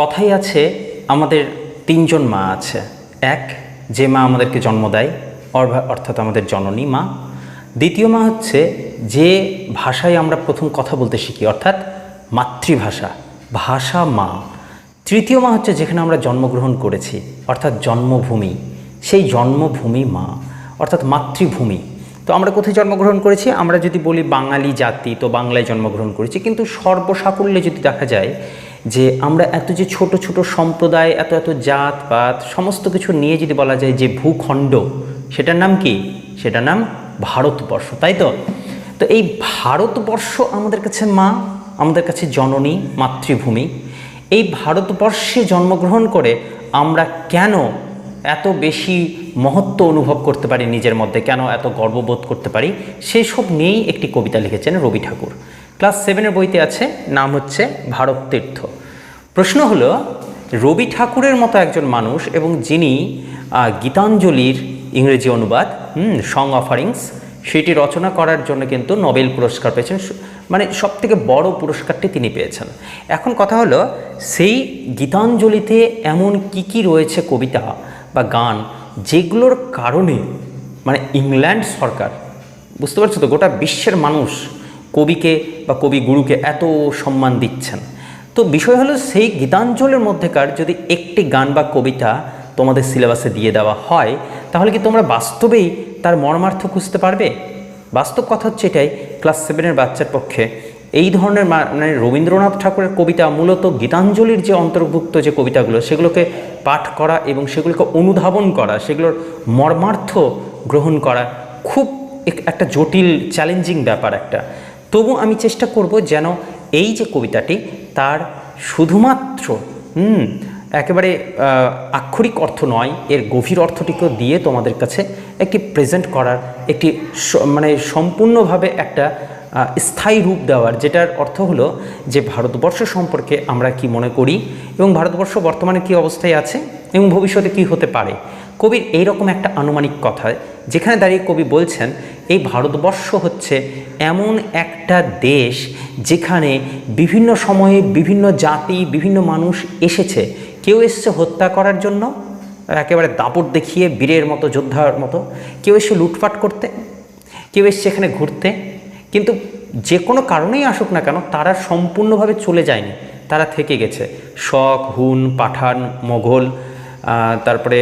কথাই আছে, আমাদের তিনজন মা আছে। এক, যে মা আমাদেরকে জন্ম দেয় অর্থাৎ আমাদের জননী মা। দ্বিতীয় মা হচ্ছে, যে ভাষায় আমরা প্রথম কথা বলতে শিখি, অর্থাৎ মাতৃভাষা, ভাষা মা। তৃতীয় মা হচ্ছে যেখানে আমরা জন্মগ্রহণ করেছি, অর্থাৎ জন্মভূমি। সেই জন্মভূমি মা, অর্থাৎ মাতৃভূমি। তো আমরা কোথায় জন্মগ্রহণ করেছি? আমরা যদি বলি বাঙালি জাতি, তো বাংলায় জন্মগ্রহণ করেছি। কিন্তু সর্বসাকুল্যে যদি দেখা যায় যে আমরা এত যে ছোট ছোট সম্প্রদায়, এত এত জাত, পাত, সমস্ত কিছু নিয়ে যদি বলা যায় যে ভূখণ্ড, সেটার নাম কি? সেটার নাম ভারতবর্ষ, তাই তো? তো এই ভারতবর্ষ আমাদের কাছে মা, আমাদের কাছে জননী, মাতৃভূমি। এই ভারতবর্ষে জন্মগ্রহণ করে আমরা কেন এত বেশি মহত্ব অনুভব করতে পারি নিজের মধ্যে? কেন এত গর্ববোধ করতে পারি? সেই সব নিয়েই একটি কবিতা লিখেছেন রবি ঠাকুর। ক্লাস সেভেনের বইতে আছে, নাম হচ্ছে ভারত তীর্থ প্রশ্ন হলো, রবি ঠাকুরের মতো একজন মানুষ এবং যিনি গীতাঞ্জলির ইংরেজি অনুবাদ সং অফারিংস সেটি রচনা করার জন্য কিন্তু নোবেল পুরস্কার পেয়েছেন মানে সব থেকে বড় পুরস্কারটি তিনি পেয়েছেন। এখন কথা হলো, সেই গীতাঞ্জলিতে এমন কি কি রয়েছে কবিতা বা গান যেগুলোর কারণে মানে ইংল্যান্ড সরকার, বুঝতে পারছ তো, গোটা বিশ্বের মানুষ কবিকে বা কবি গুরুকে এত সম্মান দিচ্ছেন। তো বিষয় হলো সেই গীতাঞ্জলির মধ্যেকার যদি একটি গান বা কবিতা তোমাদের সিলেবাসে দিয়ে দেওয়া হয়, তাহলে কি তোমরা বাস্তবেই তার মর্মার্থ খুঁজতে পারবে? বাস্তব কথা হচ্ছে এটাই, ক্লাস সেভেনের বাচ্চার পক্ষে এই ধরনের মানে রবীন্দ্রনাথ ঠাকুরের কবিতা মূলত গীতাঞ্জলির যে অন্তর্ভুক্ত যে কবিতাগুলো, সেগুলোকে পাঠ করা এবং সেগুলোকে অনুধাবন করা, সেগুলোর মর্মার্থ গ্রহণ করা খুব একটা জটিল চ্যালেঞ্জিং ব্যাপার একটা। তবু আমি চেষ্টা করব যেন এই যে কবিতাটি তার শুধুমাত্র, হুম, একেবারে আক্ষরিক অর্থ নয়, এর গভীর অর্থটিকে দিয়ে তোমাদের কাছে একটি প্রেজেন্ট করার একটি মানে সম্পূর্ণভাবে একটা স্থায়ী রূপ দেওয়ার, যেটার অর্থ হলো যে ভারতবর্ষ সম্পর্কে আমরা কি মনে করি এবং ভারতবর্ষ বর্তমানে কি অবস্থায় আছে এবং ভবিষ্যতে কি হতে পারে। কবির এইরকম একটা আনুমানিক কথা, যেখানে দাঁড়িয়ে কবি বলছেন, এই ভারতবর্ষ হচ্ছে এমন একটা দেশ যেখানে বিভিন্ন সময়ে বিভিন্ন জাতি, বিভিন্ন মানুষ এসেছে। কেউ এসছে হত্যা করার জন্য, একেবারে দাপট দেখিয়ে বীরের মতো, যোদ্ধার মতো। কেউ এসে লুটপাট করতে, কেউ এসছে এখানে ঘুরতে। কিন্তু যে কোনো কারণেই আসুক না কেন, তারা সম্পূর্ণভাবে চলে যায়নি। তারা থেকে গেছে। শক, হুন, পাঠান, মোঘল তারপরে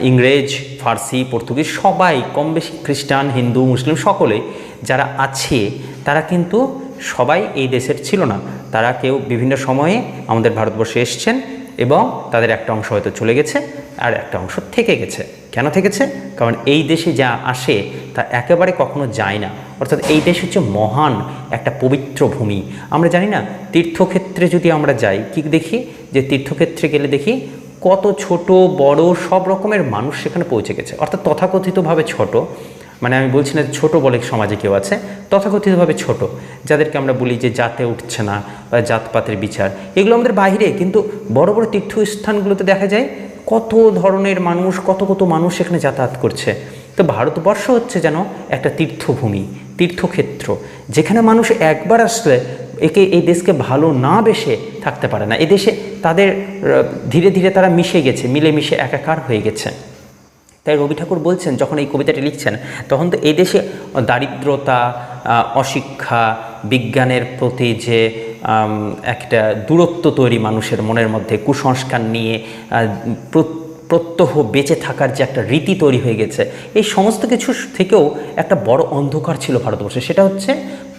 ইংরেজ, ফার্সি, পর্তুগিজ, সবাই কম বেশি খ্রিস্টান, হিন্দু, মুসলিম সকলে যারা আছে, তারা কিন্তু সবাই এই দেশের ছিল না। তারা কেউ বিভিন্ন সময়ে আমাদের ভারতবর্ষে এসছেন এবং তাদের একটা অংশ হয়তো চলে গেছে আর একটা অংশ থেকে গেছে। কেন থেকেছে কারণ এই দেশে যা আসে, তা একেবারে কখনো যায় না। অর্থাৎ এই দেশ হচ্ছে মহান একটা পবিত্র ভূমি। আমরা জানি না তীর্থক্ষেত্রে যদি আমরা যাই, কি দেখি? যে তীর্থক্ষেত্রে গেলে দেখি কত ছোট, বড়, সব রকমের মানুষ সেখানে পৌঁছে গেছে। অর্থাৎ তথাকথিতভাবে ছোট মানে আমি বলছি না ছোটো বলে সমাজে কেউ আছে, তথাকথিতভাবে ছোট, যাদেরকে আমরা বলি যে জাতে উঠছে না বা জাতপাতের বিচার। এগুলো আমাদের বাইরে কিন্তু বড় বড় তীর্থস্থানগুলোতে দেখা যায় কত ধরনের মানুষ, কত কত মানুষ সেখানে যাতায়াত করছে। তো ভারতবর্ষ হচ্ছে যেন একটা তীর্থভূমি, তীর্থক্ষেত্র, যেখানে মানুষ একবার আসলে একে, এই দেশকে ভালো না বেসে থাকতে পারে না। এদেশে তাদের ধীরে ধীরে তারা মিশে গেছে, মিলেমিশে একাকার হয়ে গেছে। তাই রবি ঠাকুর বলছেন, যখন এই কবিতাটি লিখছেন, তখন তো এই দেশে দারিদ্রতা অশিক্ষা, বিজ্ঞানের প্রতি যে একটা দূরত্ব তৈরি মানুষের মনের মধ্যে, কুসংস্কার নিয়ে প্রত্যহ বেঁচে থাকার যে একটা রীতি তৈরি হয়ে গেছে, এই সমস্ত কিছু থেকেও একটা বড় অন্ধকার ছিল ভারতবর্ষে। সেটা হচ্ছে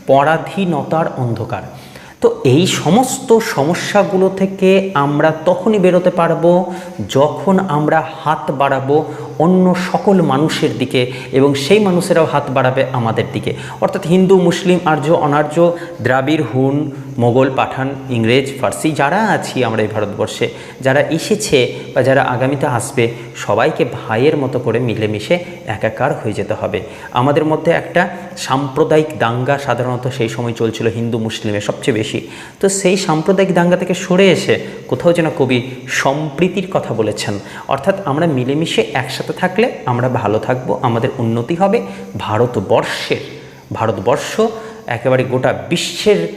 পরাধীনতার অন্ধকার। তো এই সমস্ত সমস্যাগুলো থেকে আমরা তখনই বেরোতে পারব যখন আমরা হাত বাড়াবো অন্য সকল মানুষের দিকে এবং সেই মানুষেরাও হাত বাড়াবে আমাদের দিকে। অর্থাৎ হিন্দু, মুসলিম, আর্য, অনার্য, দ্রাবিড়, হুন, মোগল, পাঠান, ইংরেজ, ফার্সি যারা আছি আমরা এই ভারতবর্ষে, যারা এসেছে বা যারা আগামীতে আসবে সবাইকে ভাইয়ের মতো করে মিলেমিশে একাকার হয়ে যেতে হবে। আমাদের মধ্যে একটা সাম্প্রদায়িক দাঙ্গা সাধারণত সেই সময় চলছিল হিন্দু মুসলিমের সবচেয়ে বেশি। তো সেই সাম্প্রদায়িক দাঙ্গা থেকে সরে এসে কোথাও যেন কবি সম্প্রীতির কথা বলেছেন। অর্থাৎ আমরা মিলেমিশে একসাথে থাকলে আমরা ভালো থাকব, আমাদের উন্নতি হবে। ভারতবর্ষের, ভারতবর্ষ একেবারে গোটা বিশ্বের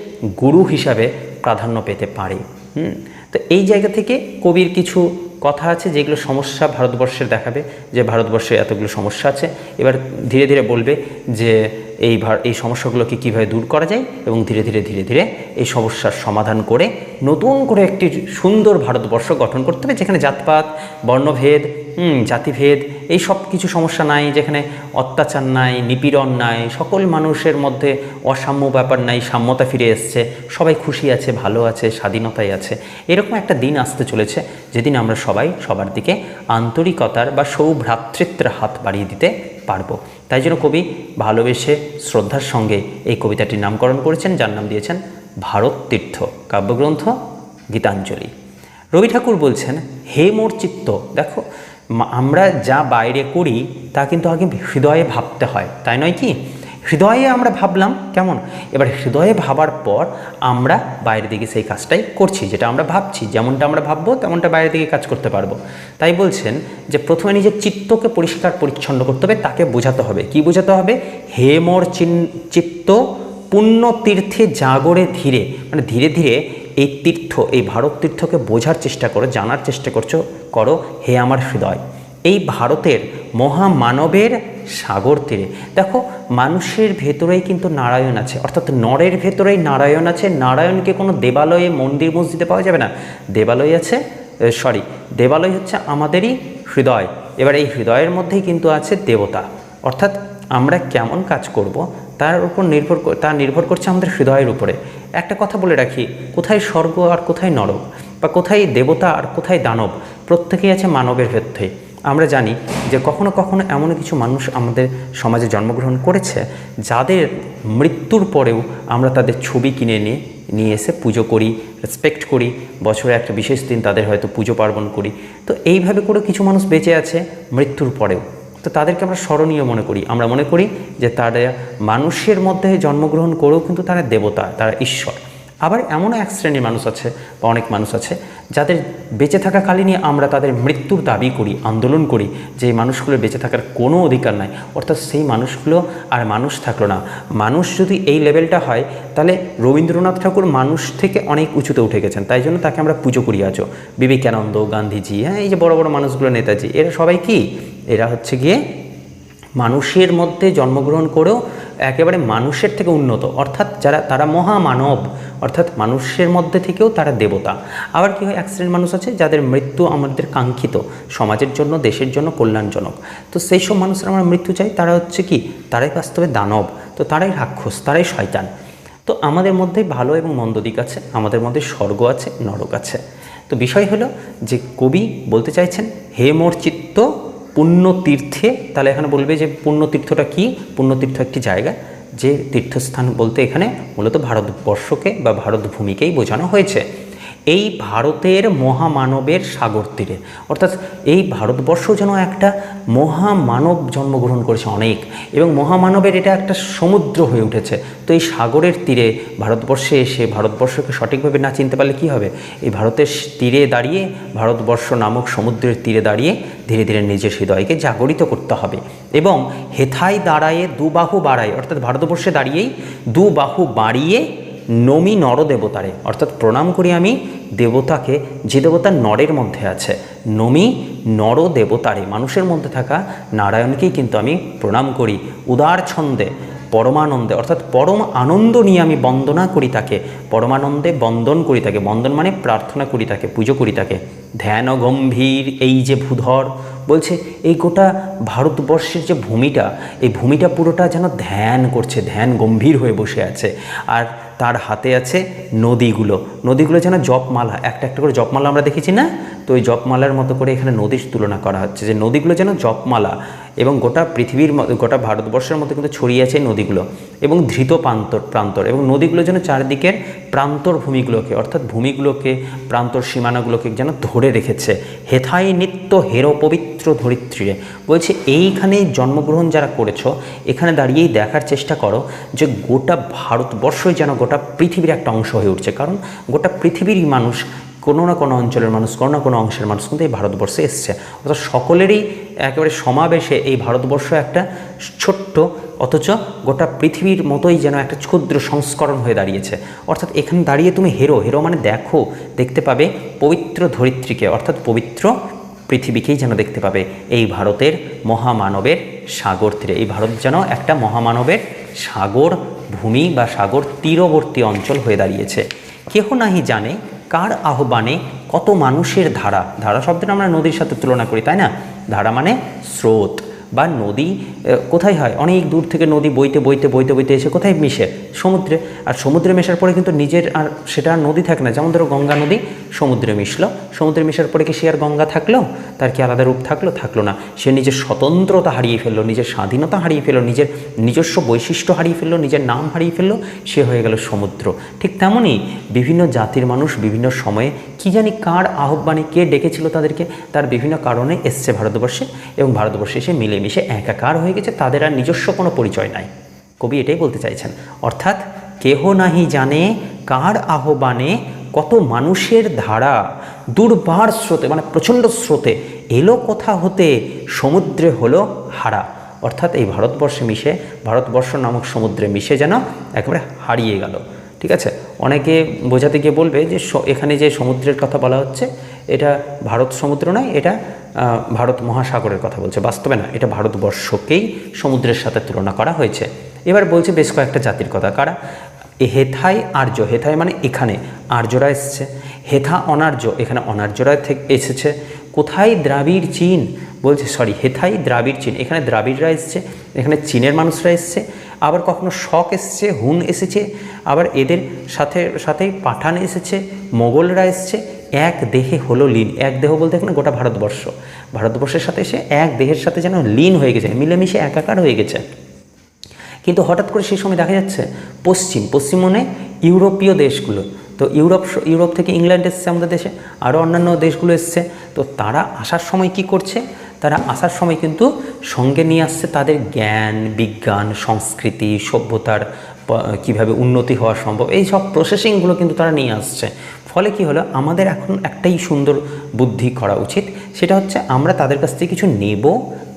গুরু হিসাবে প্রাধান্য পেতে পারে। তো এই জায়গা থেকে কবির কিছু কথা আছে যেগুলো সমস্যা ভারতবর্ষের দেখাবে, যে ভারতবর্ষে এতগুলো সমস্যা আছে। এবার ধীরে ধীরে বলবে যে এই এই সমস্যাগুলোকে কীভাবে দূর করা যায় এবং ধীরে ধীরে ধীরে ধীরে এই সমস্যার সমাধান করে নতুন করে একটি সুন্দর ভারতবর্ষ গঠন করতে হবে, যেখানে জাতপাত, বর্ণভেদ জাতিভেদ, এই সব কিছু সমস্যা নাই, যেখানে অত্যাচার নাই, নিপীড়ন নাই, সকল মানুষের মধ্যে অসাম্য ব্যাপার নাই, সাম্যতা ফিরে এসছে, সবাই খুশি আছে, ভালো আছে, স্বাধীনতায় আছে। এরকম একটা দিন আসতে চলেছে, যেদিন আমরা সবাই সবার দিকে আন্তরিকতার বা সৌভ্রাতৃত্বের হাত বাড়িয়ে দিতে পারব। তাই জন্য কবি ভালোবেসে শ্রদ্ধার সঙ্গে এই কবিতাটির নামকরণ করেছেন, যার নাম দিয়েছেন ভারত তীর্থ কাব্যগ্রন্থ গীতাঞ্জলি। রবি ঠাকুর বলছেন, হে মোর চিত্ত, দেখো আমরা যা বাইরে করি, তা কিন্তু আগে হৃদয়ে ভাবতে হয়, তাই নয় কি? হৃদয়ে আমরা ভাবলাম, কেমন? এবার হৃদয়ে ভাবার পর আমরা বাইরের দিকে সেই কাজটাই করছি, যেটা আমরা ভাবছি, যেমনটা আমরা ভাববো, তেমনটা বাইরের দিকে কাজ করতে পারব। তাই বলছেন যে, প্রথমে নিজের চিত্তকে পরিষ্কার পরিচ্ছন্ন করতে হবে, তাকে বোঝাতে হবে। কি বোঝাতে হবে? হে মোর চিত্ত পুণ্য তীর্থে জাগরে ধীরে মানে ধীরে ধীরে এই তীর্থ, এই ভারত তীর্থকে বোঝার চেষ্টা করো, জানার চেষ্টা করছ, করো, হে আমার হৃদয়। এই ভারতের মহামানবের সাগর তীরে। দেখো, মানুষের ভেতরেই কিন্তু নারায়ণ আছে, অর্থাৎ নরের ভেতরেই নারায়ণ আছে। নারায়ণকে কোনো দেবালয়ে, মন্দির, মসজিদে পাওয়া যাবে না। দেবালয় আছে সরি দেবালয় হচ্ছে আমাদেরই হৃদয়। এবার এই হৃদয়ের মধ্যেই কিন্তু আছে দেবতা। অর্থাৎ আমরা কেমন কাজ করব তার উপর নির্ভর তা নির্ভর করছে আমাদের হৃদয়ের উপরে। একটা কথা বলে রাখি, কোথায় স্বর্গ আর কোথায় নরক, বা কোথায় দেবতা আর কোথায় দানব, প্রত্যেকেই আছে মানবের ভেত্রে আমরা জানি যে কখনো কখনো এমন কিছু মানুষ আমাদের সমাজে জন্মগ্রহণ করেছে, যাদের মৃত্যুর পরেও আমরা তাদের ছবি কিনে নিয়ে নিয়ে এসে পুজো করি রেসপেক্ট করি, বছরে একটা বিশেষ দিন তাদের হয়তো পুজো পার্বণ করি। তো এইভাবে করে কিছু মানুষ বেঁচে আছে মৃত্যুর পরেও। তো তাদেরকে আমরা স্মরণীয় মনে করি। আমরা মনে করি যে তারা মানুষের মধ্যে জন্মগ্রহণ করেও কিন্তু তারা দেবতা, তারা ঈশ্বর। আবার এমনও এক শ্রেণির মানুষ আছে বা অনেক মানুষ আছে, যাদের বেঁচে থাকাকালীনই আমরা তাদের মৃত্যুর দাবি করি, আন্দোলন করি যে মানুষগুলোর বেঁচে থাকার কোনো অধিকার নাই। অর্থাৎ সেই মানুষগুলো আর মানুষ থাকল না। মানুষ যদি এই লেভেলটা হয়, তাহলে রবীন্দ্রনাথ ঠাকুর মানুষ থেকে অনেক উঁচুতে উঠে গেছেন। তাই জন্য তাকে আমরা পুজো করি আজও। বিবেকানন্দ, গান্ধীজি হ্যাঁ এই যে বড় বড় মানুষগুলো, নেতাজি, এরা সবাই কি? এরা হচ্ছে গিয়ে মানুষের মধ্যে জন্মগ্রহণ করেও একেবারে মানুষের থেকে উন্নত। অর্থাৎ যারা, তারা মহামানব, অর্থাৎ মানুষের মধ্যে থেকেও তারা দেবতা। আবার কী হয় অ্যাক্সিডেন্ট মানুষ আছে যাদের মৃত্যু আমাদের কাঙ্ক্ষিত, সমাজের জন্য, দেশের জন্য কল্যাণজনক। তো সেই সব মানুষের আমরা মৃত্যু চাই, তারা হচ্ছে কি, তারাই বাস্তবে দানব, তো তারাই রাক্ষস, তারাই শয়তান। তো আমাদের মধ্যে ভালো এবং মন্দ দিক আছে, আমাদের মধ্যে স্বর্গ আছে, নরক আছে। তো বিষয় হলো যে কবি বলতে চাইছেন, হে মোর চিত্ত পুণ্য তীর্থে তাহলে এখানে বলবে যে পুণ্যতীর্থটা কি? পুণ্যতীর্থ একটি জায়গা যে তীর্থস্থান বলতে এখানে মূলত ভারতবর্ষকে বা ভারত ভূমিকেই বোঝানো হয়েছে। এই ভারতের মহামানবের সাগর তীরে। অর্থাৎ এই ভারতবর্ষ যেন একটা মহামানব জন্মগ্রহণ করেছে অনেক এবং মহামানবের এটা একটা সমুদ্র হয়ে উঠেছে। তো এই সাগরের তীরে ভারতবর্ষে এসে ভারতবর্ষকে সঠিকভাবে না চিনতে পারলে কী হবে? এই ভারতের তীরে দাঁড়িয়ে, ভারতবর্ষ নামক সমুদ্রের তীরে দাঁড়িয়ে ধীরে ধীরে নিজের হৃদয়কে জাগরিত করতে হবে এবং হেথায় দাঁড়ায়ে দুবাহু বাড়ায়। অর্থাৎ ভারতবর্ষে দাঁড়িয়েই দুবাহু বাড়িয়ে নমি নরদেবতারে অর্থাৎ প্রণাম করি আমি দেবতাকে, যে দেবতা নরের মধ্যে আছে। নমি নর দেবতারে, মানুষের মধ্যে থাকা নারায়ণকেই কিন্তু আমি প্রণাম করি। উদার ছন্দে, পরমানন্দে, অর্থাৎ পরম আনন্দ নিয়ে আমি বন্দনা করি তাকে। পরমানন্দে বন্দন করি তাকে, বন্দন মানে প্রার্থনা করি তাকে, পুজো করি তাকে। ধ্যান গম্ভীর, এই যে ভূধর, বলছে এই গোটা ভারতবর্ষের যে ভূমিটা, এই ভূমিটা পুরোটা যেন ধ্যান করছে, ধ্যান গম্ভীর হয়ে বসে আছে। আর তার হাতে আছে নদীগুলো। নদীগুলো যেন জপমালা, একটা একটা করে জপমালা আমরা দেখেছি না? তো ওই জপমালার মতো করে এখানে নদীর তুলনা করা হচ্ছে। যে নদীগুলো যেন জপমালা এবং গোটা পৃথিবীর গোটা ভারতবর্ষের মধ্যে কিন্তু ছড়িয়ে আছে নদীগুলো এবং ধৃত প্রান্তর প্রান্তর এবং নদীগুলো যেন চারদিকের প্রান্তর ভূমিগুলোকে, অর্থাৎ ভূমিগুলোকে, প্রান্তর সীমানাগুলোকে যেন ধরে রেখেছে। হেথাই নিত্য হেরো পবিত্র ধরিত্রীরে। বলছে এইখানে জন্মগ্রহণ যারা করেছ, এখানে দাঁড়িয়েই দেখার চেষ্টা করো যে গোটা ভারতবর্ষই যেন গোটা পৃথিবীর একটা অংশ হয়ে উঠছে। কারণ গোটা পৃথিবীরই মানুষ কোনো না কোনো অঞ্চলের মানুষ, কোনো না কোনো অংশের মানুষ কিন্তু এই ভারতবর্ষে এসছে। অর্থাৎ সকলেরই একেবারে সমাবেশে এই ভারতবর্ষ একটা ছোট্ট, অথচ গোটা পৃথিবীর মতোই যেন একটা ক্ষুদ্র সংস্করণ হয়ে দাঁড়িয়েছে। অর্থাৎ এখানে দাঁড়িয়ে তুমি হেরো হেরো মানে দেখো, দেখতে পাবে পবিত্র ধরিত্রীকে, অর্থাৎ পবিত্র পৃথিবীকেই যেন দেখতে পাবে এই ভারতের মহামানবের সাগর তীরে। এই ভারত যেন একটা মহামানবের সাগর ভূমি বা সাগর তীরবর্তী অঞ্চল হয়ে দাঁড়িয়েছে। কেহ নাহি জানে কার আহ্বানে কত মানুষের ধারা? ধারা শব্দটা আমরা নদীর সাথে তুলনা করি, তাই না? ধারা মানে স্রোত। বা নদী কোথায় হয়? অনেক দূর থেকে নদী বইতে বইতে বইতে বইতে এসে কোথায় মিশে? সমুদ্রে। আর সমুদ্রে মেশার পরে কিন্তু নিজের আর সেটা আর নদী থাকে না। যেমন ধরো গঙ্গা নদী, সমুদ্রে মিশলো। সমুদ্রে মেশার পরে কি সে আর গঙ্গা থাকল? তার কি আলাদা রূপ থাকল? থাকল না। সে নিজের স্বতন্ত্রতা হারিয়ে ফেলল, নিজের স্বাধীনতা হারিয়ে ফেলল, নিজের নিজস্ব বৈশিষ্ট্য হারিয়ে ফেলল, নিজের নাম হারিয়ে ফেলল, সে হয়ে গেল সমুদ্র। ঠিক তেমনই বিভিন্ন জাতির মানুষ বিভিন্ন সময়ে কি জানি কার আহ্বানে কে ডেকেছিল তাদেরকে, তার বিভিন্ন কারণে এসছে ভারতবর্ষে এবং ভারতবর্ষে এসে মিলেমিশে একাকার হয়ে গেছে, তাদের আর নিজস্ব কোনো পরিচয় নাই। কবি এটাই বলতে চাইছেন, অর্থাৎ কেহ নাহি জানে, কার আহ্বানে কত মানুষের ধারা, দুর্বার স্রোতে মানে প্রচণ্ড স্রোতে এলো কোথা হতে, সমুদ্রে হলো হারা। অর্থাৎ এই ভারতবর্ষে মিশে, ভারতবর্ষ নামক সমুদ্রে মিশে যেন একেবারে হারিয়ে গেল। ঠিক আছে? অনেকে বোঝাতে গিয়ে বলবে যে এখানে যে সমুদ্রের কথা বলা হচ্ছে, এটা ভারত সমুদ্র নয়, এটা ভারত মহাসাগরের কথা বলছে। বাস্তবে না, এটা ভারতবর্ষকেই সমুদ্রের সাথে তুলনা করা হয়েছে। এবার বলছে বেশ কয়েকটা জাতির কথা। কারা? হেথাই, আর্য। হেথাই মানে এখানে আর্যরা এসছে। হেথা অনার্য, এখানে অনার্যরা থেকে এসেছে। কোথায় দ্রাবিড় চীন? বলছে সরি হেথাই দ্রাবিড় চীন। এখানে দ্রাবিড়রা এসছে, এখানে চীনের মানুষরা এসছে। আবার কখনো শক এসছে, হুন এসেছে। আবার এদের সাথে, সাথেই পাঠান এসেছে, মোগলরা এসছে। এক দেহে হলো লীন। এক দেহ বলতে এখানে গোটা ভারতবর্ষ। ভারতবর্ষের সাথে এসে এক দেহের সাথে যেন লীন হয়ে গেছে, মিলেমিশে একাকার হয়ে গেছে। কিন্তু হঠাৎ করে সেই সময় দেখা যাচ্ছে, পশ্চিম পশ্চিম মানে ইউরোপীয় দেশগুলো। তো ইউরোপ ইউরোপ থেকে ইংল্যান্ড এসছে আমাদের দেশে, আরও অন্যান্য দেশগুলো এসছে। তো তারা আসার সময় কি করছে? তারা আসার সময় কিন্তু সঙ্গে নিয়ে আসছে তাদের জ্ঞান, বিজ্ঞান, সংস্কৃতি, সভ্যতার কীভাবে উন্নতি হওয়া সম্ভব, এই সব প্রসেসিংগুলো কিন্তু তারা নিয়ে আসছে। ফলে কি হলো? আমাদের এখন একটাই সুন্দর বুদ্ধি করা উচিত, সেটা হচ্ছে আমরা তাদের কাছ থেকে কিছু নেব,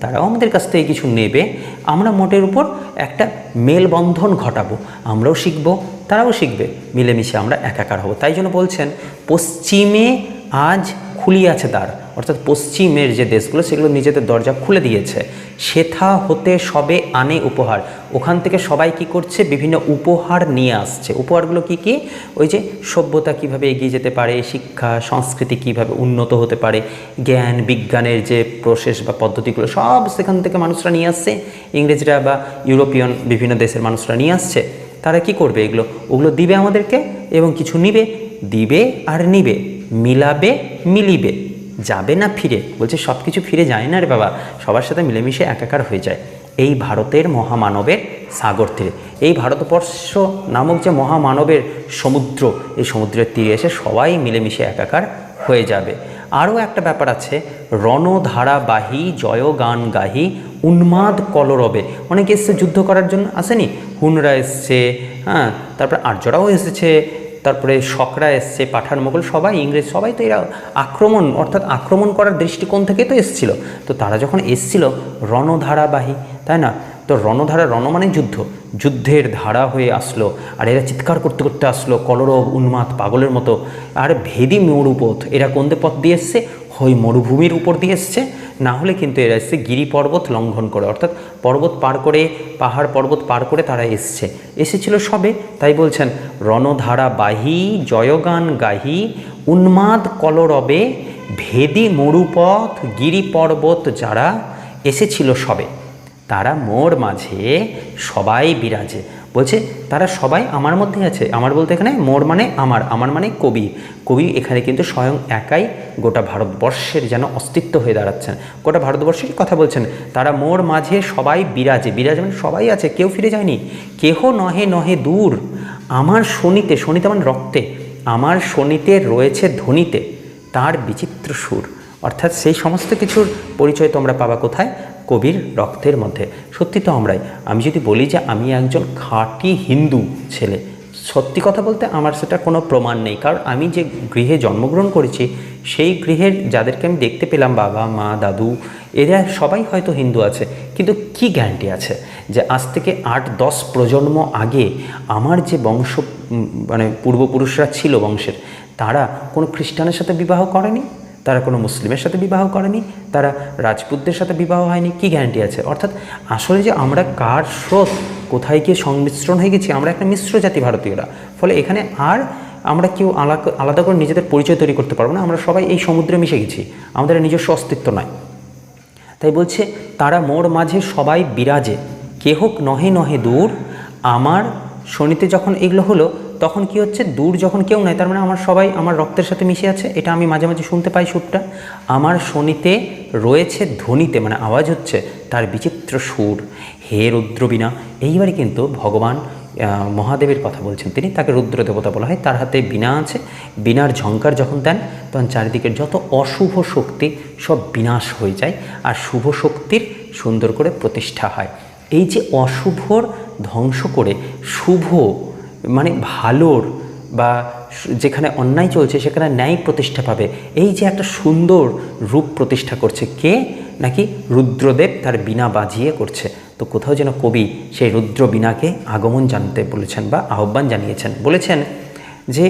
তারাও আমাদের কাছ থেকে কিছু নেবে, আমরা মোটের উপর একটা মেলবন্ধন ঘটাবো, আমরাও শিখব, তারাও শিখবে, মিলেমিশে আমরা একাকার হব। তাই জন্য বলছেন, পশ্চিমে আজ খুলিয়াছে দ্বার, অর্থাৎ পশ্চিমের যে দেশগুলো, সেগুলো নিজেদের দরজা খুলে দিয়েছে। সেথা হতে সবে আনে উপহার। ওখান থেকে সবাই কি করছে? বিভিন্ন উপহার নিয়ে আসছে। উপহারগুলো কি কি? ওই যে সভ্যতা কীভাবে এগিয়ে যেতে পারে, শিক্ষা, সংস্কৃতি কীভাবে উন্নত হতে পারে, জ্ঞান, বিজ্ঞানের যে প্রসেস বা পদ্ধতিগুলো, সব সেখান থেকে মানুষরা নিয়ে আসছে। ইংরেজরা বা ইউরোপিয়ান বিভিন্ন দেশের মানুষরা নিয়ে আসছে। তারা কি করবে এগুলো? ওগুলো দিবে আমাদেরকে এবং কিছু নিবে। দিবে আর নিবে। মিলাবে, মিলিবে। যাবে না ফিরে? বলছে সব কিছু ফিরে যায় না রে বাবা। সবার সাথে মিলেমিশে একাকার হয়ে যায়। এই ভারতের মহামানবের সাগর তীরে। এই ভারতবর্ষ নামক যে মহামানবের সমুদ্র, এই সমুদ্রের তীরে এসে সবাই মিলেমিশে একাকার হয়ে যাবে। আরও একটা ব্যাপার আছে, রণধারাবাহী জয় গান গাহি উন্মাদ কলরবে। অনেকে এসছে যুদ্ধ করার জন্য, আসেনি? হুনরা এসছে হ্যাঁ তারপর আর্যরাও এসেছে তারপরে শকরা এসছে, পাঠান মোগল সবাই, ইংরেজ সবাই তো এরা আক্রমণ, অর্থাৎ আক্রমণ করার দৃষ্টিকোণ থেকে তো এসছিল। তো তারা যখন এসছিল, রণধারাবাহী, তাই না? তো রণধারা, রণ মানে যুদ্ধ। যুদ্ধের ধারা হয়ে আসলো, আর এরা চিৎকার করতে করতে আসলো, কলরব, উন্মাদ, পাগলের মতো। আর ভেদি মরুপথ এরা কোন পথ দিয়ে এসছে? হয় মরুভূমির উপর দিয়ে এসছে, না হলে কিন্তু এরা এসছে গিরি পর্বত লঙ্ঘন করে। অর্থাৎ পর্বত পার করে, পাহাড় পর্বত পার করে তারা এসছে। এসেছিল সবে, তাই বলছেন, রণধারা বাহি, জয়গান গাহি, উন্মাদ কলরবে, ভেদি মরুপথ, গিরি পর্বত যারা, এসেছিল সবে। তারা মোর মাঝে সবাই বিরাজে। বলছে, তারা সবাই আমার মধ্যে আছে। আমার বলতে এখানে মোর মানে আমার আমার মানে কবি। কবি এখানে কিন্তু স্বয়ং একাই গোটা ভারতবর্ষের যেন অস্তিত্ব হয়ে দাঁড়াচ্ছেন। গোটা ভারতবর্ষের কথা বলছেন, তারা মোর মাঝে সবাই বিরাজে। বিরাজ মানে সবাই আছে, কেউ ফিরে যায়নি। কেহ নহে নহে দূর, আমার শনিতে শনিতে মানে রক্তে, আমার শনিতে রয়েছে ধ্বনিতে তার বিচিত্র সুর। অর্থাৎ সেই সমস্ত কিছুর পরিচয় তোমরা পাবা কোথায়? কবির রক্তের মধ্যে। সত্যি তো আমরাই। আমি যদি বলি যে আমি একজন খাঁটি হিন্দু ছেলে, সত্যি কথা বলতে আমার সেটা কোনো প্রমাণ নেই। কারণ আমি যে গৃহে জন্মগ্রহণ করেছি, সেই গৃহের যাদেরকে আমি দেখতে পেলাম, বাবা, মা, দাদু, এরা সবাই হয়তো হিন্দু আছে। কিন্তু কি গ্যারান্টি আছে যে আজ থেকে আট দশ প্রজন্ম আগে আমার যে বংশ মানে পূর্বপুরুষরা ছিল বংশের, তারা কোনো খ্রিস্টানের সাথে বিবাহ করেনি? তারা কোনো মুসলিমের সাথে বিবাহ করেনি, তারা রাজপুতদের সাথে বিবাহ হয়নি, কি গ্যারান্টি আছে? অর্থাৎ আসলে যে আমরা কার স্রোত, কোথায় গিয়ে সংমিশ্রণ হয়ে গেছি, আমরা একটা মিশ্র জাতি ভারতীয়রা। ফলে এখানে আর আমরা কেউ আলাদা আলাদা করে নিজেদের পরিচয় তৈরি করতে পারব না, আমরা সবাই এই সমুদ্রে মিশে গেছি, আমাদের নিজস্ব অস্তিত্ব নয় তাই বলছে, তারা মোর মাঝে সবাই বিরাজে কেহক নহে নহে দূর, আমার শনিতে যখন এগুলো হলো তখন কি হচ্ছে? দূর যখন কেউ নাই, তার মানে আমার সবাই আমার রক্তের সাথে মিশে আছে, এটা আমি মাঝে মাঝে শুনতে পাই সুরটা। আমার শনিতে রয়েছে ধ্বনিতে মানে আওয়াজ হচ্ছে তার বিচিত্র সুর, হে রুদ্রবীণা। এইবারে কিন্তু ভগবান মহাদেবের কথা বলছেন তিনি, তাকে রুদ্র দেবতা বলা হয়। তার হাতে বীণা আছে, বীণার ঝঙ্কার যখন দেন, তখন চারিদিকের যত অশুভ শক্তি সব বিনাশ হয়ে যায়, আর শুভ শক্তির সুন্দর করে প্রতিষ্ঠা হয়। এই যে অশুভর ধ্বংস করে শুভ মানে ভালোর বা যেখানে অন্যায় চলছে সেখানে ন্যায় প্রতিষ্ঠা পাবে। এই যে একটা সুন্দর রূপ প্রতিষ্ঠা করছে কে? নাকি রুদ্রদেব তার বীণা বাজিয়ে করছে। তো কোথাও যেন কবি সেই রুদ্র বীণাকে আগমন জানতে বলেছেন বা আহ্বান জানিয়েছেন। বলেছেন যে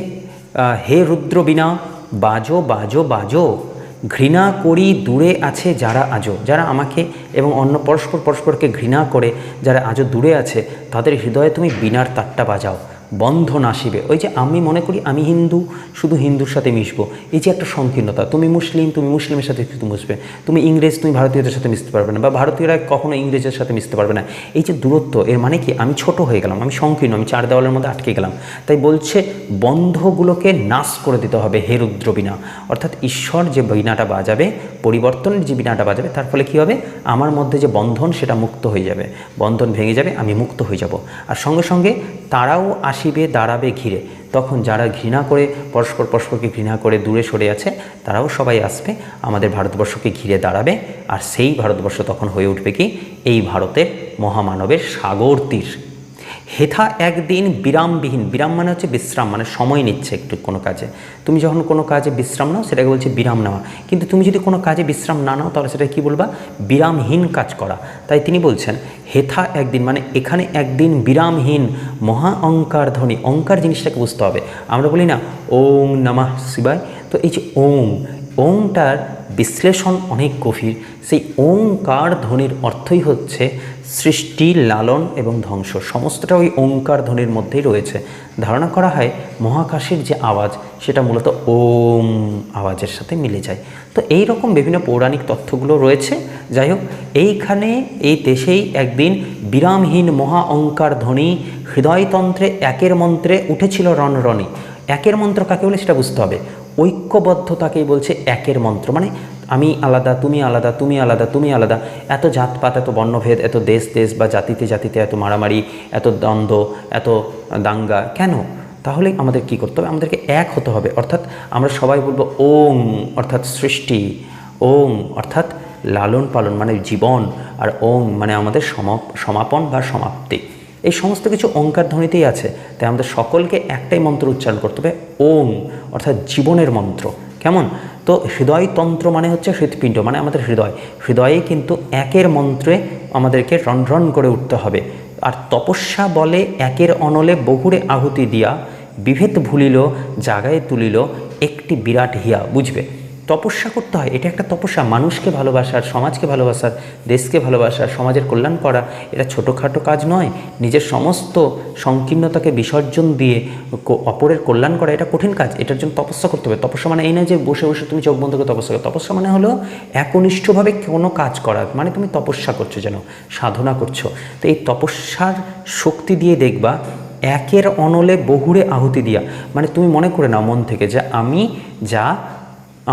হে রুদ্র বীণা, বাজো বাজো বাজো, ঘৃণা করি দূরে আছে যারা আজও যারা আমাকে এবং অন্য পরস্পর পরস্পরকে ঘৃণা করে, যারা আজও দূরে আছে, তাদের হৃদয়ে তুমি বিনার তারটা বাজাও। বন্ধন আসিবে। ওই যে আমি মনে করি আমি হিন্দু, শুধু হিন্দুর সাথে মিশবো। এই যে একটা সংকীর্ণতা, তুমি মুসলিম, তুমি মুসলিমের সাথে শুধু মিশবে। তুমি ইংরেজ, তুমি ভারতীয়দের সাথে মিশতে পারবে না, বা ভারতীয়রা কখনো ইংরেজের সাথে মিশতে পারবে না। এই যে দূরত্ব, এর মানে কি? আমি ছোট হয়ে গেলাম, আমি সংকীর্ণ, আমি চার দেওয়ালের মধ্যে আটকে গেলাম। তাই বলছে, বন্ধগুলোকে নাশ করে দিতে হবে হে বীণা। অর্থাৎ ঈশ্বর যে বীণাটা বাজাবে, পরিবর্তনের যে বীণাটা বাজাবে, তার ফলে কী হবে? আমার মধ্যে যে বন্ধন, সেটা মুক্ত হয়ে যাবে। বন্ধন ভেঙে যাবে, আমি মুক্ত হয়ে যাব। আর সঙ্গে সঙ্গে তারাও আসিবে, দাঁড়াবে ঘিরে। তখন যারা ঘৃণা করে, পরস্পর পরস্পরকে ঘৃণা করে দূরে সরে আছে, তারাও সবাই আসবে। আমাদের ভারতবর্ষকে ঘিরে দাঁড়াবে। আর সেই ভারতবর্ষ তখন হয়ে উঠবে কি? এই ভারতের মহামানবের সাগর তীর। হেথা একদিন বিরামবিহীন, বিরাম মানে হচ্ছে বিশ্রাম মানে সময় নিচ্ছে একটু কোনো কাজে। তুমি যখন কোনো কাজে বিশ্রাম নাও, সেটাকে বলছে বিরাম নেওয়া। কিন্তু তুমি যদি কোনো কাজে বিশ্রাম না নাও, তাহলে সেটা কী বলবা? বিরামহীন কাজ করা। তাই তিনি বলছেন, হেথা একদিন মানে এখানে একদিন বিরামহীন, মহা অঙ্কার ধ্বনি। অঙ্কার জিনিসটাকে বুঝতে হবে। আমরা বলি না, ওং নমঃ শিবায়। তো এই যে ওং, ওংটার বিশ্লেষণ অনেক গভীর। সেই ওংকার ধ্বনির অর্থই হচ্ছে সৃষ্টি, লালন এবং ধ্বংস, সমস্তটা ওই ওঙ্কার ধ্বনির মধ্যেই রয়েছে। ধারণা করা হয় মহাকাশের যে আওয়াজ, সেটা মূলত ওম আওয়াজের সাথে মিলে যায়। তো এই রকম বিভিন্ন পৌরাণিক তথ্যগুলো রয়েছে। যাই হোক, এইখানে, এই দেশেই একদিন বিরামহীন মহা অঙ্কার ধ্বনি হৃদয়তন্ত্রে একের মন্ত্রে উঠেছিল রণরণি একের মন্ত্র কাকে বলে সেটা বুঝতে হবে। ঐক্যবদ্ধতাকেই বলছে একের মন্ত্র। মানে আমি আলাদা, তুমি আলাদা তুমি আলাদা তুমি আলাদা। এত জাতপাত, এত বর্ণভেদ, এত দেশ দেশ বা জাতিতে জাতিতে এত মারামারি, এত দ্বন্দ্ব, এত দাঙ্গা। কেন? তাহলে আমাদের কি করতে হবে? আমাদেরকে এক হতে হবে। অর্থাৎ আমরা সবাই বলব ওম, অর্থাৎ সৃষ্টি। ওম, অর্থাৎ লালন পালন মানে জীবন। আর ওম মানে আমাদের সমা- সমাপন বা সমাপ্তি। এই সমস্ত কিছু ওঙ্কার ধ্বনিতেই আছে। তাই আমাদের সকলকে একটাই মন্ত্র উচ্চারণ করতে হবে, ওম, অর্থাৎ জীবনের মন্ত্র। কেমন? তো হৃদয়তন্ত্র মানে হচ্ছে হৃৎপিণ্ড মানে আমাদের হৃদয়। হৃদয়ে কিন্তু একের মন্ত্রে আমাদেরকে রণ করে উঠতে হবে। আর তপস্যা বলে একের অনলে বহুরে আহুতি দিয়া, বিভেদ ভুলিল, জাগায় তুলিল, একটি বিরাট হিয়া, বুঝবে? তপস্যা করতে হয়। এটা একটা তপস্যা। মানুষকে ভালোবাসার, সমাজকে ভালোবাসার, দেশকে ভালোবাসার, সমাজের কল্যাণ করা, এটা ছোটোখাটো কাজ নয়। নিজের সমস্ত সংকীর্ণতাকে বিসর্জন দিয়ে অপরের কল্যাণ করা, এটা কঠিন কাজ। এটার জন্য তপস্যা করতে হবে। তপস্যা মানে এই নয় যে বসে বসে তুমি চোখ বন্ধ করে তপস্যা করো। তপস্যা মানে হলো একনিষ্ঠভাবে কোনো কাজ করা মানে তুমি তপস্যা করছ যেন, সাধনা করছ। তো এই তপস্যার শক্তি দিয়ে দেখবা, একের অনলে বহুরে আহুতি দিয়া। মানে তুমি মনে করে নাও মন থেকে যে আমি যা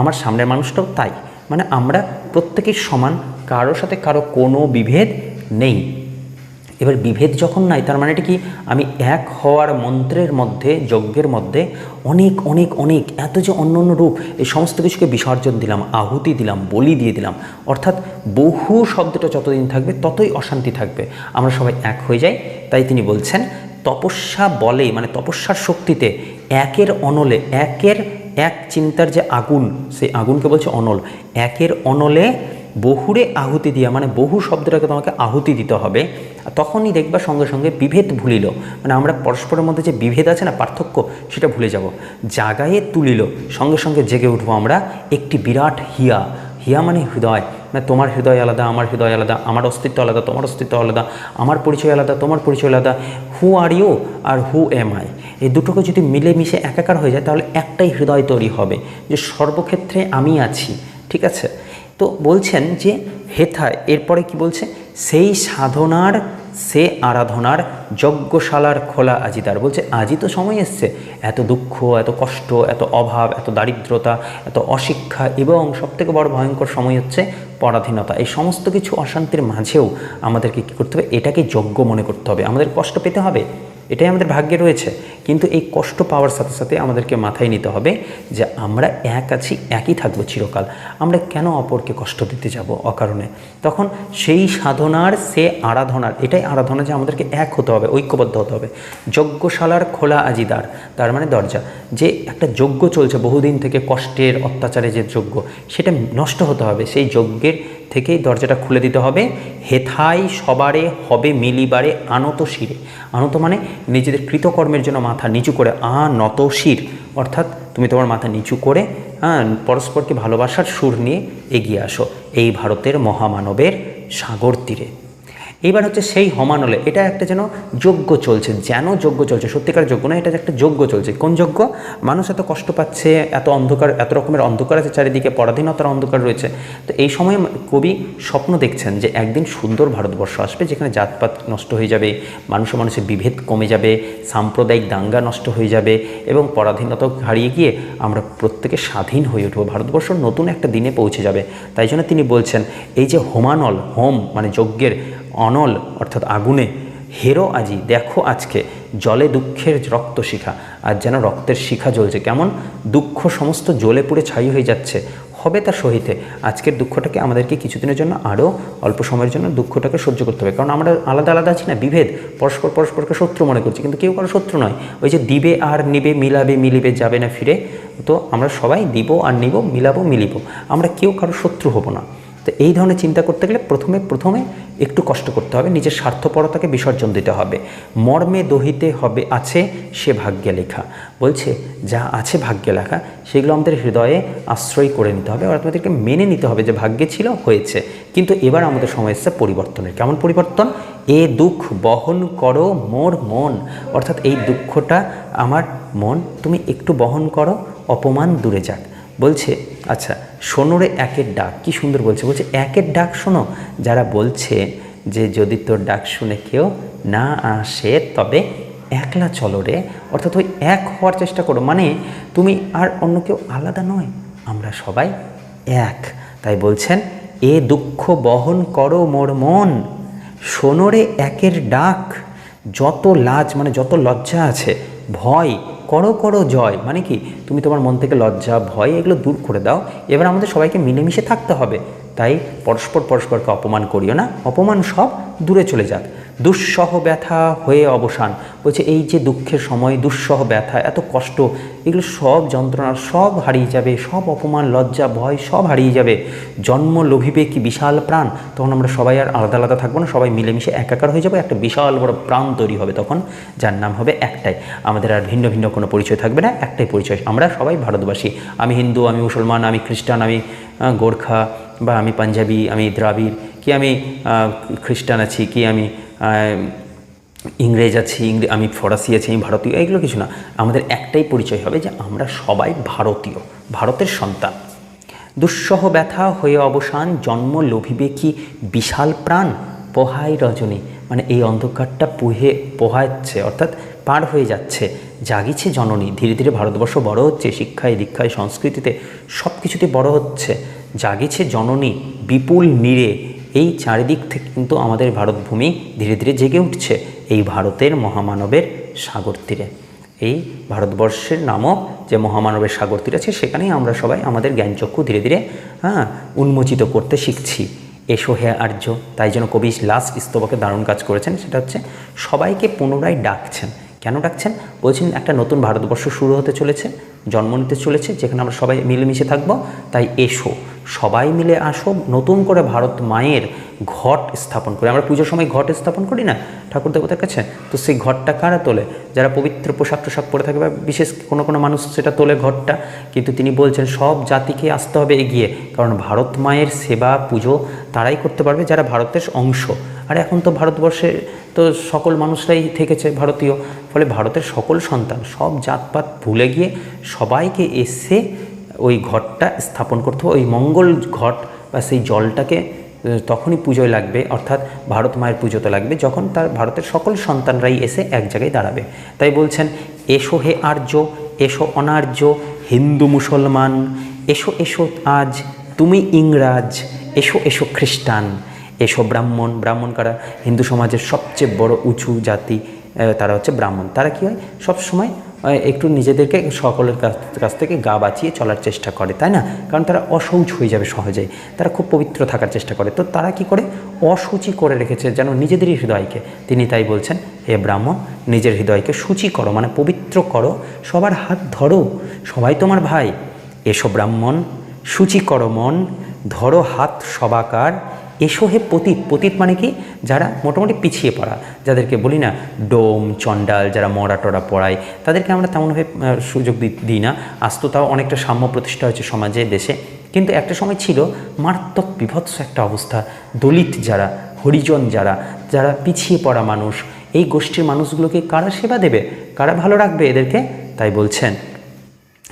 আমার সামনের মানুষটাও তাই। মানে আমরা প্রত্যেকেই সমান কারোর সাথে কারও কোনো বিভেদ নেই। এবার বিভেদ যখন নাই, তার মানে এটা কি? আমি এক হওয়ার মন্ত্রের মধ্যে, যজ্ঞের মধ্যে অনেক অনেক অনেক, এত যে অন্য অন্য রূপ, এই সমস্ত কিছুকে বিসর্জন দিলাম, আহুতি দিলাম, বলি দিয়ে দিলাম। অর্থাৎ বহু শব্দটা যতদিন থাকবে, ততই অশান্তি থাকবে। আমরা সবাই এক হয়ে যাই, তাই তিনি বলছেন তপস্যা বলে মানে তপস্যার শক্তিতে একের অনলে, একের এক চিন্তার যে আগুন, সেই আগুনকে বলছে অনল। একের অনলে বহুরে আহুতি দিয়া মানে বহু শব্দটাকে তোমাকে আহুতি দিতে হবে। তখনই দেখবা সঙ্গে সঙ্গে বিভেদ ভুলিল। মানে আমরা পরস্পরের মধ্যে যে বিভেদ আছে না, পার্থক্য, সেটা ভুলে যাব। জাগায়ে তুলিল, সঙ্গে সঙ্গে জেগে উঠবো আমরা একটি বিরাট হিয়া। হিয়া মানে হৃদয়। মানে তোমার হৃদয় আলাদা, আমার হৃদয় আলাদা, আমার অস্তিত্ব আলাদা, তোমার অস্তিত্ব আলাদা, আমার পরিচয় আলাদা, তোমার পরিচয় আলাদা। হু আর ইউ আর হু এম আই এই দুটোকে যদি মিলেমিশে একাকার হয়ে যায়, তাহলে একটাই হৃদয় তৈরি হবে, যে সর্বক্ষেত্রে আমি আছি, ঠিক আছে? তো বলছেন যে হেথা এরপরে কি বলছে? সেই সাধনার সে আরাধনার যজ্ঞশালার খোলা আজি তার। বলছে আজই তো সময় এসছে। এত দুঃখ, এত কষ্ট, এত অভাব, এত দারিদ্রতা, এত অশিক্ষা এবং সবথেকে বড় ভয়ঙ্কর সময় হচ্ছে পরাধীনতা। এই সমস্ত কিছু অশান্তির মাঝেও আমাদেরকে কী করতে হবে? এটাকে যজ্ঞ মনে করতে হবে। আমাদের কষ্ট পেতে হবে। এটাই আমাদের ভাগ্যে রয়েছে। কিন্তু এই কষ্ট পাওয়ার সাথে সাথে আমাদেরকে মাথায় নিতে হবে যে আমরা এক আছি, একই থাকব চিরকাল। আমরা কেন অপরকে কষ্ট দিতে যাব অকারণে? তখন সেই সাধনার, সে আরাধনার, এটাই আরাধনা যে আমাদেরকে এক হতে হবে, ঐক্যবদ্ধ হতে হবে। যজ্ঞশালার খোলা আজিদার, তার মানে দরজা। যে একটা যজ্ঞ চলছে, বহুদিন থেকে কষ্টের অত্যাচারে যে যজ্ঞ, সেটা নষ্ট হতে হবে। সেই যজ্ঞের থেকেই দরজাটা খুলে দিতে হবে। হেথাই সবারে হবে, মিলিবারে আনত শিরে। আনত মানে নিজেদের কৃতকর্মের জন্য মাথা নিচু করে, আ, নত শির। অর্থাৎ তুমি তোমার মাথা নিচু করে হ্যাঁ পরস্পরকে ভালোবাসার সুর নিয়ে এগিয়ে আসো। এই ভারতের মহামানবের সাগর তীরে। এইবার হচ্ছে সেই হমানলে, এটা একটা যেন যোগ্য চলছে, যেন যোগ্য চলছে, সত্যিকার যোগ্য না, এটা একটা যোগ্য চলছে। কোন যজ্ঞ? মানুষ এত কষ্ট পাচ্ছে, এত অন্ধকার, এত রকমের অন্ধকার আছে, চারিদিকে পরাধীনতার অন্ধকার রয়েছে। তো এই সময় কবি স্বপ্ন দেখছেন যে একদিন সুন্দর ভারতবর্ষ আসবে, যেখানে জাতপাত নষ্ট হয়ে যাবে, মানুষে মানুষের বিভেদ কমে যাবে, সাম্প্রদায়িক দাঙ্গা নষ্ট হয়ে যাবে, এবং পরাধীনতা হারিয়ে গিয়ে আমরা প্রত্যেকে স্বাধীন হয়ে উঠবো। ভারতবর্ষ নতুন একটা দিনে পৌঁছে যাবে। তাই জন্য তিনি বলছেন, এই যে হোমানল, হোম মানে যজ্ঞের অনল, অর্থাৎ আগুনে, হেরো আজি, দেখো আজকে, জলে দুঃখের রক্ত শিখা, আর যেন রক্তের শিখা জ্বলছে। কেমন? দুঃখ সমস্ত জ্বলে পুড়ে ছাই হয়ে যাচ্ছে। হবে তার সহিতে, আজকের দুঃখটাকে আমাদেরকে কিছুদিনের জন্য আরও অল্প সময়ের জন্য দুঃখটাকে সহ্য করতে হবে। কারণ আমরা আলাদা আলাদা আছি না, বিভেদ। পরস্পর পরস্পরকে শত্রু মনে করছি, কিন্তু কেউ কারও শত্রু নয়। ওই যে দিবে আর নিবে, মিলাবে, মিলিবে, যাবে না ফিরে, তো আমরা সবাই দিব আর নিব, মিলাবো, মিলিব। আমরা কেউ কারও শত্রু হব না। তো এই ধরনের চিন্তা করতে গেলে প্রথমে প্রথমে একটু কষ্ট করতে হবে, নিজের স্বার্থপরতাকে বিসর্জন দিতে হবে। মর্মে দহিতে হবে, আছে সে ভাগ্যে লেখা। বলছে, যা আছে ভাগ্যে লেখা, সেগুলো আমাদের হৃদয়ে আশ্রয় করে নিতে হবে আর আমাদেরকে মেনে নিতে হবে যে ভাগ্যে ছিল, হয়েছে। কিন্তু এবার আমাদের সময় এসছে পরিবর্তনের। কেমন পরিবর্তন? এ দুঃখ বহন করো মোর মন। অর্থাৎ এই দুঃখটা আমার মন, তুমি একটু বহন করো, অপমান দূরে যাক। বলছে আচ্ছা শোনোরে একের ডাক কি সুন্দর বলছে? বলছে, একের ডাক শোনো। যারা বলছে যে, যদি তোর ডাক শুনে কেউ না আসে, তবে একলা চলো রে। অর্থাৎ ওই এক হওয়ার চেষ্টা করো। মানে তুমি আর অন্য কেউ আলাদা নয়, আমরা সবাই এক। তাই বলছেন, এ দুঃখ বহন করো মোর মন। শোনোরে একের ডাক, যত লাজ মানে যত লজ্জা আছে, ভয় করো করো জয়। মানে কি? তুমি তোমার মন থেকে লজ্জা, ভয় এগুলো দূর করে দাও। এবার আমাদের সবাইকে মিলেমিশে থাকতে হবে। তাই পরস্পর পরস্পরকে অপমান করিও না। অপমান সব দূরে চলে যাক। দুঃসহ ব্যথা হয়ে অবসান। বলছে, এই যে দুঃখের সময়, দুঃসহ ব্যথা, এত কষ্ট, এগুলো সব যন্ত্রণা সব হারিয়ে যাবে, সব অপমান, লজ্জা, ভয়, সব হারিয়ে যাবে। জন্ম লোভিবে কি বিশাল প্রাণ? তখন আমরা সবাই আর আলাদা আলাদা থাকব না, সবাই মিলেমিশে একাকার হয়ে যাবে, একটা বিশাল বড় প্রাণ তৈরি হবে তখন, যার নাম হবে একটাই। আমাদের আর ভিন্ন ভিন্ন কোনো পরিচয় থাকবে না, একটাই পরিচয়, আমরা সবাই ভারতবাসী। আমি হিন্দু, আমি মুসলমান, আমি খ্রিস্টান, আমি গোর্খা, বা আমি পাঞ্জাবি, আমি দ্রাবিড়, কি আমি খ্রিস্টান আছি, কি আমি ইংরেজ আছি আমি ফরাসি আছি, আমি ভারতীয় এগুলো কিছু না। আমাদের একটাই পরিচয় হবে যে আমরা সবাই ভারতীয়, ভারতের সন্তান। দুঃসহ ব্যথা হয়ে অবসান, জন্ম লোভিবে কি বিশাল প্রাণ? পোহাই রজনী মানে এই অন্ধকারটা পুহে, পোহাচ্ছে, অর্থাৎ পার হয়ে যাচ্ছে, জাগিছে জননী। ধীরে ধীরে ভারতবর্ষ বড় হচ্ছে, শিক্ষায়, দীক্ষায়, সংস্কৃতিতে সব কিছুতে বড় হচ্ছে। জাগিছে জননী, বিপুল নীরে এই চারিদিক থেকে কিন্তু আমাদের ভারতভূমি ধীরে ধীরে জেগে উঠছে এই ভারতের মহামানবের সাগর তীরে। এই ভারতবর্ষের নামক যে মহামানবের সাগর তীর আছে, সেখানেই আমরা সবাই আমাদের জ্ঞানচক্ষু ধীরে ধীরে হ্যাঁ উন্মোচিত করতে শিখছি। এসো হে আর্য, তাই জন্য কবি লাস্ট স্তবকে দারুণ কাজ করেছেন, সেটা হচ্ছে সবাইকে পুনরায় ডাকছেন। কেন ডাকছেন? বলছেন, একটা নতুন ভারতবর্ষ শুরু হতে চলেছে, জন্ম নিতে চলেছে, যেখানে আমরা সবাই মিলেমিশে থাকব, তাই এসো। সবাই মিলে আসো, নতুন করে ভারত মায়ের ঘট স্থাপন করে। আমরা পুজোর সময় ঘট স্থাপন করি না ঠাকুর দেবতার কাছে? তো সেই ঘটটা কারা তোলে? যারা পবিত্র পোশাক টোশাক পরে থাকে বা বিশেষ কোনো কোনো মানুষ সেটা তোলে ঘটটা। কিন্তু তিনি বলছেন, সব জাতিকে আসতে হবে এগিয়ে। কারণ ভারত মায়ের সেবা, পুজো তারাই করতে পারবে যারা ভারতের অংশ। আর এখন তো ভারতবর্ষে তো সকল মানুষরাই থেকেছে ভারতীয়। ফলে ভারতের সকল সন্তান সব জাতপাত ভুলে গিয়ে সবাইকে এসে ওই ঘটটা স্থাপন করতে হবে, ওই মঙ্গল ঘট বা সেই জলটাকে তখনই পুজোয় লাগবে, অর্থাৎ ভারত মায়ের পুজোতে লাগবে, যখন তার ভারতের সকল সন্তানরাই এসে এক জায়গায় দাঁড়াবে। তাই বলছেন, এসো হে আর্য, এসো অনার্য, হিন্দু মুসলমান, এসো এসো আজ, তুমি ইংরাজ, এসো এসো খ্রিস্টান, এসো ব্রাহ্মণ। ব্রাহ্মণ কারা? হিন্দু সমাজের সবচেয়ে বড় উঁচু জাতি তারা হচ্ছে ব্রাহ্মণ। তারা কি হয়? সবসময় একটু নিজেদেরকে সকলের কাছ থেকে গা বাঁচিয়ে চলার চেষ্টা করে, তাই না? কারণ তারা অশৌচ হয়ে যাবে সহজেই তারা খুব পবিত্র থাকার চেষ্টা করে। তো তারা কি করে? অসুচি করে রেখেছে যেন নিজেদেরই হৃদয়কে। তিনি তাই বলছেন, হে ব্রাহ্মণ, নিজের হৃদয়কে সূচি করো মানে পবিত্র করো। সবার হাত ধরো। সবাই তোমার ভাই। এসো ব্রাহ্মণ সূচি করো মন। ধরো হাত সবাকার। এসো হে পতীত। পতীত মানে কি? যারা মোটামুটি পিছিয়ে পড়া, যাদেরকে বলি না ডোম, চণ্ডাল, যারা মরা টরা পড়ায়, তাদেরকে আমরা তেমনভাবে সুযোগ দিই না। আজ তো তাও অনেকটা সাম্য প্রতিষ্ঠা হয়েছে সমাজে, দেশে। কিন্তু একটা সময় ছিল মারাত্মক বিভৎস একটা অবস্থা। দলিত যারা, হরিজন যারা যারা পিছিয়ে পড়া মানুষ, এই গোষ্ঠীর মানুষগুলোকে কারা সেবা দেবে? কারা ভালো রাখবে এদেরকে? তাই বলছেন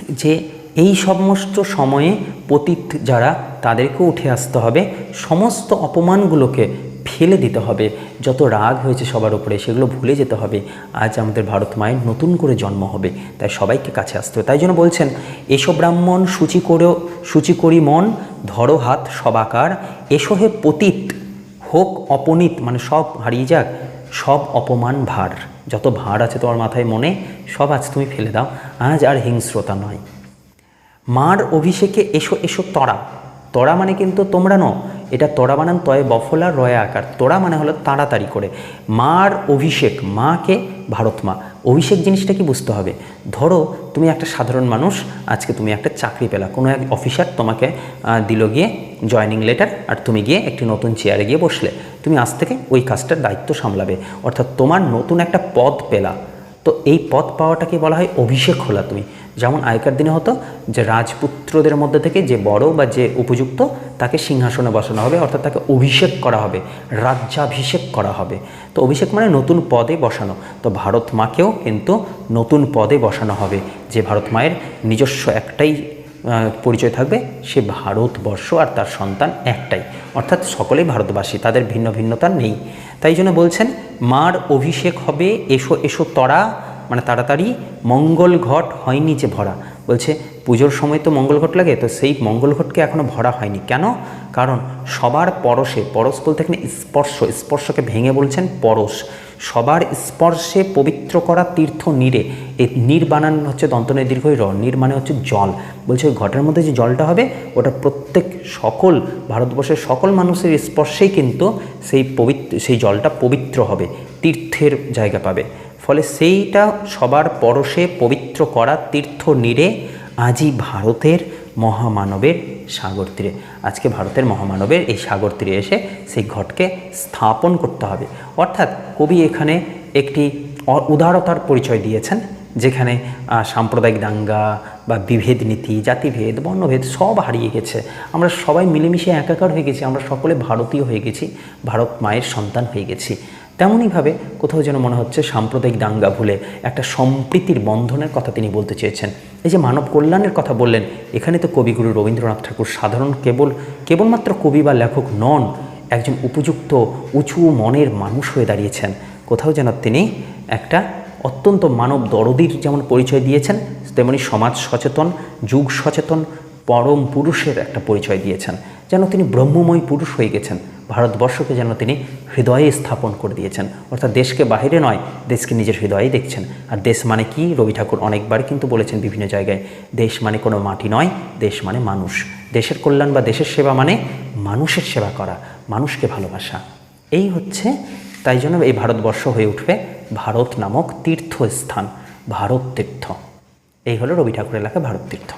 যে এই সমস্ত সময়ে পতীত যারা, তাদেরকে উঠে আসতে হবে। সমস্ত অপমানগুলোকে ফেলে দিতে হবে। যত রাগ হয়েছে সবার উপরে, সেগুলো ভুলে যেতে হবে। আজ আমাদের ভারত মায়ের নতুন করে জন্ম হবে, তাই সবাইকে কাছে আসতে হবে। তাই জন্য বলছেন, এসো ব্রাহ্মণ, সূচি করেও সূচি করি মন, ধরো হাত সবাকার। এসো হে পতীত, হোক অপনীত মানে সব হারিয়ে যাক, সব অপমান ভার। যত ভার আছে তোমার মাথায় মনে, সব আজ তুমি ফেলে দাও। আজ আর হিংস্রতা নয়। মার অভিষেকে এসো এসো তরা। তরা মানে কিন্তু তোমরা ন এটা তরা বানান তয়ে বফলা রয়া আকার। তোরা মানে হলো তাড়াতাড়ি করে। মার অভিষেক, মাকে ভারত মা অভিষেক জিনিসটা কি বুঝতে হবে? ধরো, তুমি একটা সাধারণ মানুষ, আজকে তুমি একটা চাকরি পেলা। কোনো এক অফিসার তোমাকে দিল গিয়ে জয়নিং লেটার আর তুমি গিয়ে একটি নতুন চেয়ারে গিয়ে বসলে। তুমি আজ থেকে ওই কাজটার দায়িত্ব সামলাবে। অর্থাৎ তোমার নতুন একটা পদ পেলা। তো এই পদ পাওয়াটাকে বলা হয় অভিষেক হলা তুমি। যেমন আগেকার দিনে হতো যে রাজপুত্রদের মধ্যে থেকে যে বড় বা যে উপযুক্ত, তাকে সিংহাসনে বসানো হবে, অর্থাৎ তাকে অভিষেক করা হবে, রাজ্যাভিষেক করা হবে। তো অভিষেক মানে নতুন পদে বসানো। তো ভারত মাকেও কিন্তু নতুন পদে বসানো হবে। যে ভারত মায়ের নিজস্ব একটাই পরিচয় থাকবে, সে ভারতবর্ষ আর তার সন্তান একটাই। অর্থাৎ সকলেই ভারতবাসী, তাদের ভিন্ন ভিন্নতা নেই। তাই জন্য বলছেন, মার অভিষেক হবে, এসো এসো তরা মানে তাড়াতাড়ি মঙ্গল ঘট হয়নি যে ভরা। বলছে, পুজোর সময় তো মঙ্গল ঘট লাগে, তো সেই মঙ্গল ঘটকে এখনও ভরা হয়নি। কেন? কারণ সবার পরশে, পরশ বলতে এখানে স্পর্শ, স্পর্শকে ভেঙে বলছেন পরশ। সবার স্পর্শে পবিত্র করা তীর্থ নীরে। এই নীর বানান হচ্ছে দন্তনের দীর্ঘই র নীর মানে হচ্ছে জল। বলছে ঘটের মধ্যে যে জলটা হবে, ওটা প্রত্যেক সকল, ভারতবর্ষের সকল মানুষের স্পর্শেই কিন্তু সেই পবিত্র, সেই জলটা পবিত্র হবে। তীর্থের জায়গা পাবে। ফলে সেইটা সবার পরশে পবিত্র করা তীর্থ নীরে আজই ভারতের মহামানবের সাগর তীরে। আজকে ভারতের মহামানবের এই সাগর তীরে এসে সেই ঘটকে স্থাপন করতে হবে। অর্থাৎ কবি এখানে একটি উদারতার পরিচয় দিয়েছেন, যেখানে সাম্প্রদায়িক দাঙ্গা বা বিভেদ নীতি, জাতিভেদ, বর্ণভেদ সব হারিয়ে গেছে। আমরা সবাই মিলেমিশে একাকার হয়ে গেছি, আমরা সকলে ভারতীয় হয়ে গেছি, ভারত মায়ের সন্তান হয়ে গেছি। তেমনইভাবে কোথাও যেন মনে হচ্ছে সাম্প্রদায়িক দাঙ্গা ভুলে একটা সম্প্রীতির বন্ধনের কথা তিনি বলতে চেয়েছেন। এই যে মানব কল্যাণের কথা বললেন, এখানে তো কবিগুরু রবীন্দ্রনাথ ঠাকুর সাধারণ কেবল, কেবলমাত্র কবি বা লেখক নন, একজন উপযুক্ত, উঁচু মনের মানুষ হয়ে দাঁড়িয়েছেন। কোথাও যেন তিনি একটা অত্যন্ত মানব দরদির যেমন পরিচয় দিয়েছেন, তেমনি সমাজ সচেতন, যুগ সচেতন, পরম পুরুষের একটা পরিচয় দিয়েছেন। যেন তিনি ব্রহ্মময় পুরুষ হয়ে গেছেন। ভারতবর্ষকে যেন তিনি হৃদয়ে স্থাপন করে দিয়েছেন। অর্থাৎ দেশকে বাইরে নয়, দেশকে নিজের হৃদয়ে দেখছেন। আর দেশ মানে কি? রবি ঠাকুর অনেকবার কিন্তু বলেছেন বিভিন্ন জায়গায়, দেশ মানে কোনো মাটি নয়, দেশ মানে মানুষ। দেশের কল্যাণ বা দেশের সেবা মানে মানুষের সেবা করা, মানুষকে ভালোবাসা। এই হচ্ছে, তাই জন্য এই ভারতবর্ষ হয়ে উঠবে ভারত নামক তীর্থস্থান, ভারত তীর্থ। এই হলো রবি ঠাকুরের লেখা ভারত তীর্থ।